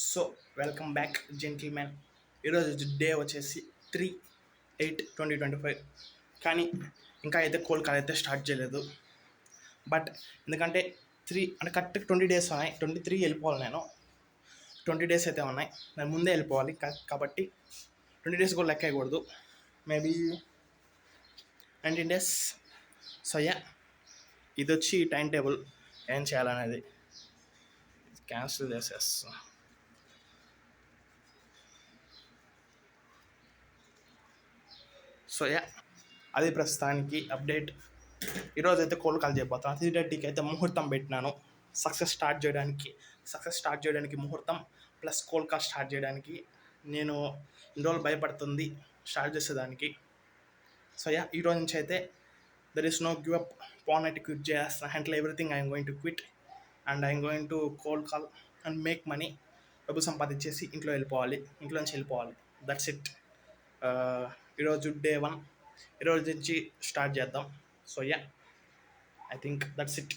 So welcome back gentlemen ఈరోజు day వచ్చేసి three eight twenty twenty five కానీ ఇంకా అయితే కోల్ కాల్ అయితే స్టార్ట్ చేయలేదు. బట్ ఎందుకంటే త్రీ అంటే కరెక్ట్ ట్వంటీ డేస్ ఉన్నాయి. ట్వంటీ త్రీ వెళ్ళిపోవాలి నేను. ట్వంటీ డేస్ అయితే ఉన్నాయి. నేను ముందే వెళ్ళిపోవాలి. కాబట్టి ట్వంటీ డేస్ కూడా లెక్క వేయకూడదు maybe nineteen days so yeah ఇది వచ్చి టైం టేబుల్ ఏం చేయాలనేది. క్యాన్సిల్ చేసేస్తాను సో యా అది ప్రస్తుతానికి అప్డేట్. ఈరోజు అయితే కోల్ కాల్ చేయబోతాను త్రీ థర్టీకి అయితే ముహూర్తం పెట్టినాను. సక్సెస్ స్టార్ట్ చేయడానికి సక్సెస్ స్టార్ట్ చేయడానికి ముహూర్తం ప్లస్ కోల్ కాల్ స్టార్ట్ చేయడానికి నేను ఇన్ని రోజులు భయపడుతుంది స్టార్ట్ చేసేదానికి. సో యా ఈరోజు నుంచి అయితే there is no give up paan అయితే క్విట్ చేస్తాను handle everything I'm going to quit and I'm going to cold call and make money డబ్బు సంపాదించేసి ఇంట్లో వెళ్ళిపోవాలి. ఇంట్లో నుంచి వెళ్ళిపోవాలి. దట్స్ ఇట్ ఈరోజు డే వన్. ఈరోజు నుంచి స్టార్ట్ చేద్దాం. So yeah I think that's it